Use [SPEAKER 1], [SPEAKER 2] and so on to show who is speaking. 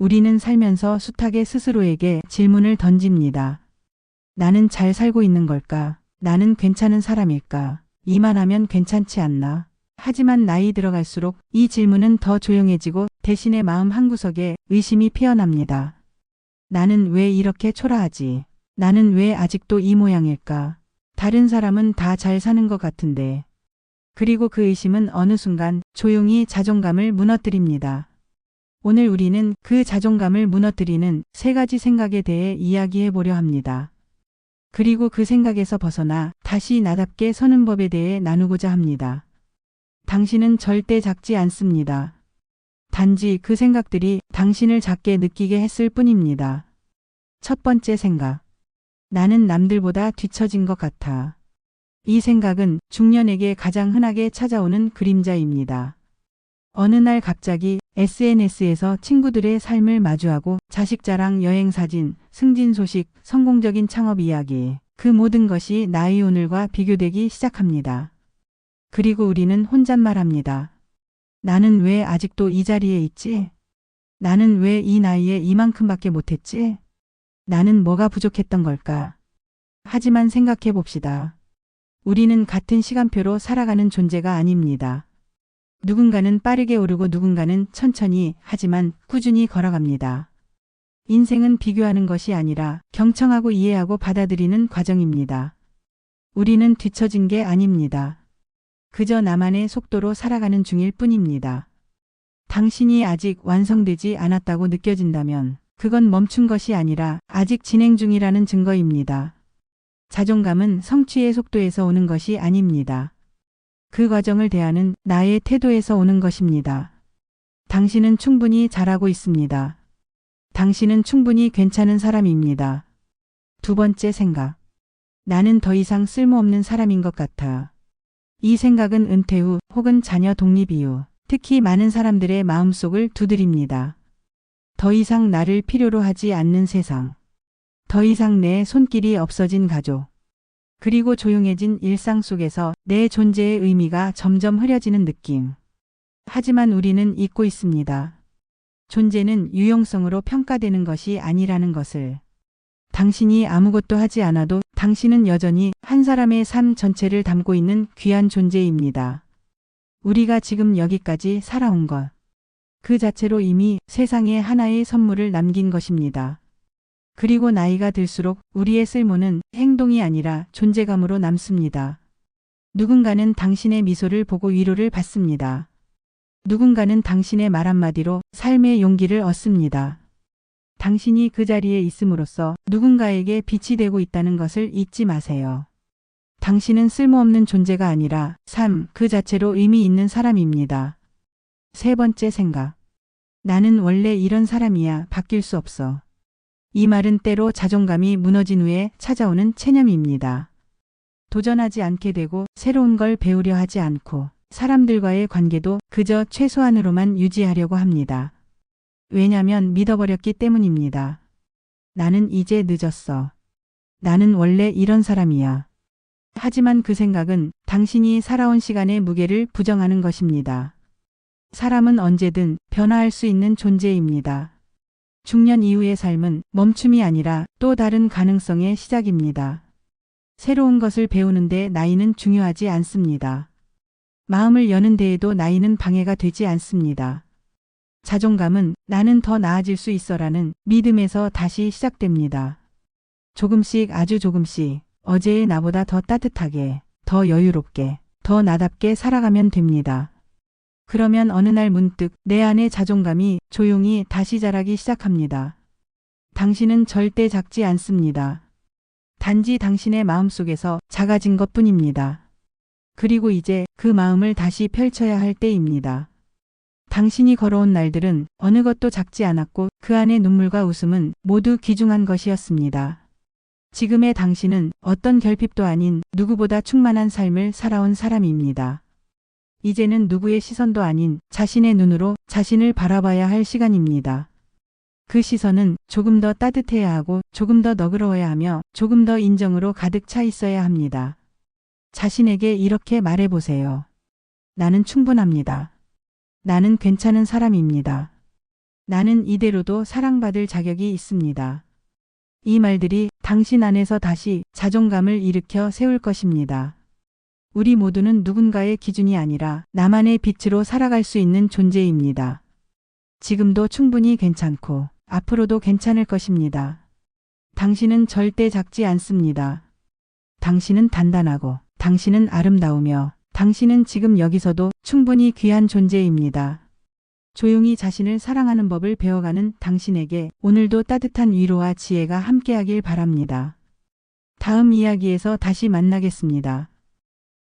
[SPEAKER 1] 우리는 살면서 숱하게 스스로에게 질문을 던집니다. 나는 잘 살고 있는 걸까? 나는 괜찮은 사람일까? 이만 하면 괜찮지 않나? 하지만 나이 들어갈수록 이 질문은 더 조용해지고 대신에 마음 한구석에 의심이 피어납니다. 나는 왜 이렇게 초라하지? 나는 왜 아직도 이 모양일까? 다른 사람은 다 잘 사는 것 같은데. 그리고 그 의심은 어느 순간 조용히 자존감을 무너뜨립니다. 오늘 우리는 그 자존감을 무너뜨리는 세 가지 생각에 대해 이야기해 보려 합니다. 그리고 그 생각에서 벗어나 다시 나답게 서는 법에 대해 나누고자 합니다. 당신은 절대 작지 않습니다. 단지 그 생각들이 당신을 작게 느끼게 했을 뿐입니다. 첫 번째 생각. 나는 남들보다 뒤처진 것 같아. 이 생각은 중년에게 가장 흔하게 찾아오는 그림자입니다. 어느 날 갑자기 SNS에서 친구들의 삶을 마주하고 자식 자랑, 여행 사진, 승진 소식, 성공적인 창업 이야기, 그 모든 것이 나의 오늘과 비교되기 시작합니다. 그리고 우리는 혼잣말합니다. 나는 왜 아직도 이 자리에 있지? 나는 왜 이 나이에 이만큼밖에 못했지? 나는 뭐가 부족했던 걸까? 하지만 생각해 봅시다. 우리는 같은 시간표로 살아가는 존재가 아닙니다. 누군가는 빠르게 오르고 누군가는 천천히 하지만 꾸준히 걸어갑니다. 인생은 비교하는 것이 아니라 경청하고 이해하고 받아들이는 과정입니다. 우리는 뒤처진 게 아닙니다. 그저 나만의 속도로 살아가는 중일 뿐입니다. 당신이 아직 완성되지 않았다고 느껴진다면 그건 멈춘 것이 아니라 아직 진행 중이라는 증거입니다. 자존감은 성취의 속도에서 오는 것이 아닙니다. 그 과정을 대하는 나의 태도에서 오는 것입니다. 당신은 충분히 잘하고 있습니다. 당신은 충분히 괜찮은 사람입니다. 두 번째 생각. 나는 더 이상 쓸모없는 사람인 것 같아. 이 생각은 은퇴 후 혹은 자녀 독립 이후 특히 많은 사람들의 마음속을 두드립니다. 더 이상 나를 필요로 하지 않는 세상. 더 이상 내 손길이 없어진 가족. 그리고 조용해진 일상 속에서 내 존재의 의미가 점점 흐려지는 느낌. 하지만 우리는 잊고 있습니다. 존재는 유용성으로 평가되는 것이 아니라는 것을. 당신이 아무것도 하지 않아도 당신은 여전히 한 사람의 삶 전체를 담고 있는 귀한 존재입니다. 우리가 지금 여기까지 살아온 것. 그 자체로 이미 세상에 하나의 선물을 남긴 것입니다. 그리고 나이가 들수록 우리의 쓸모는 행동이 아니라 존재감으로 남습니다. 누군가는 당신의 미소를 보고 위로를 받습니다. 누군가는 당신의 말 한마디로 삶의 용기를 얻습니다. 당신이 그 자리에 있음으로써 누군가에게 빛이 되고 있다는 것을 잊지 마세요. 당신은 쓸모없는 존재가 아니라 삶 그 자체로 의미 있는 사람입니다. 세 번째 생각. 나는 원래 이런 사람이야 바뀔 수 없어. 이 말은 때로 자존감이 무너진 후에 찾아오는 체념입니다. 도전하지 않게 되고 새로운 걸 배우려 하지 않고 사람들과의 관계도 그저 최소한으로만 유지하려고 합니다. 왜냐면 믿어버렸기 때문입니다. 나는 이제 늦었어. 나는 원래 이런 사람이야. 하지만 그 생각은 당신이 살아온 시간의 무게를 부정하는 것입니다. 사람은 언제든 변화할 수 있는 존재입니다. 중년 이후의 삶은 멈춤이 아니라 또 다른 가능성의 시작입니다. 새로운 것을 배우는데 나이는 중요하지 않습니다. 마음을 여는 데에도 나이는 방해가 되지 않습니다. 자존감은 나는 더 나아질 수 있어라는 믿음에서 다시 시작됩니다. 조금씩 아주 조금씩 어제의 나보다 더 따뜻하게, 더 여유롭게, 더 나답게 살아가면 됩니다. 그러면 어느 날 문득 내 안의 자존감이 조용히 다시 자라기 시작합니다. 당신은 절대 작지 않습니다. 단지 당신의 마음속에서 작아진 것 뿐입니다. 그리고 이제 그 마음을 다시 펼쳐야 할 때입니다. 당신이 걸어온 날들은 어느 것도 작지 않았고 그 안의 눈물과 웃음은 모두 귀중한 것이었습니다. 지금의 당신은 어떤 결핍도 아닌 누구보다 충만한 삶을 살아온 사람입니다. 이제는 누구의 시선도 아닌 자신의 눈으로 자신을 바라봐야 할 시간입니다. 그 시선은 조금 더 따뜻해야 하고 조금 더 너그러워야 하며 조금 더 인정으로 가득 차 있어야 합니다. 자신에게 이렇게 말해보세요. 나는 충분합니다. 나는 괜찮은 사람입니다. 나는 이대로도 사랑받을 자격이 있습니다. 이 말들이 당신 안에서 다시 자존감을 일으켜 세울 것입니다. 우리 모두는 누군가의 기준이 아니라 나만의 빛으로 살아갈 수 있는 존재입니다. 지금도 충분히 괜찮고 앞으로도 괜찮을 것입니다. 당신은 절대 작지 않습니다. 당신은 단단하고 당신은 아름다우며 당신은 지금 여기서도 충분히 귀한 존재입니다. 조용히 자신을 사랑하는 법을 배워가는 당신에게 오늘도 따뜻한 위로와 지혜가 함께하길 바랍니다. 다음 이야기에서 다시 만나겠습니다.